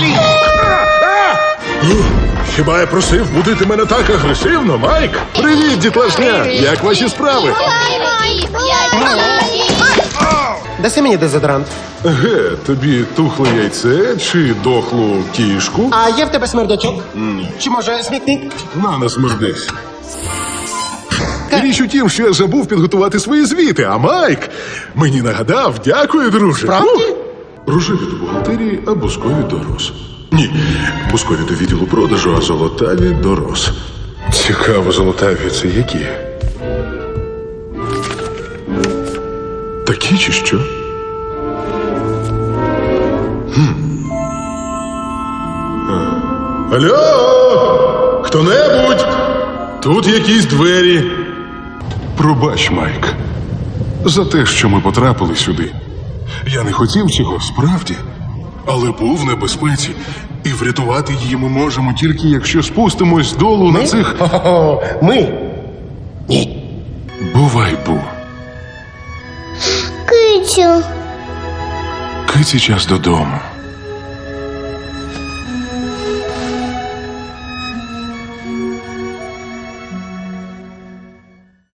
далі. Хіба я просив будити мене так агресивно, Майк? Привіт, дітлашня! Як ваші справи? Даси мені дезодорант. Ге, тобі тухле яйце чи дохлу кішку? А є в тебе смердячок? Чи може смітник? На не смердись. Річ у тім, що я забув підготувати свої звіти, а Майк мені нагадав, дякую, друже. Правді? Рожеві до бухгалтерії, а бускові до роз. Ні, бускові до відділу продажу, а золотаві до роз. Цікаво, золотаві це які? Такі чи що? Хм. Алло! Хто-небудь? Тут якісь двері. Пробач, Майк, за те, що ми потрапили сюди. Я не хотів цього, справді, але був в небезпеці, і врятувати її ми можемо тільки якщо спустимось долу на цих. Хо-хо-хо. Ми. Ні. Бувай, бу. Китю. Киці час додому.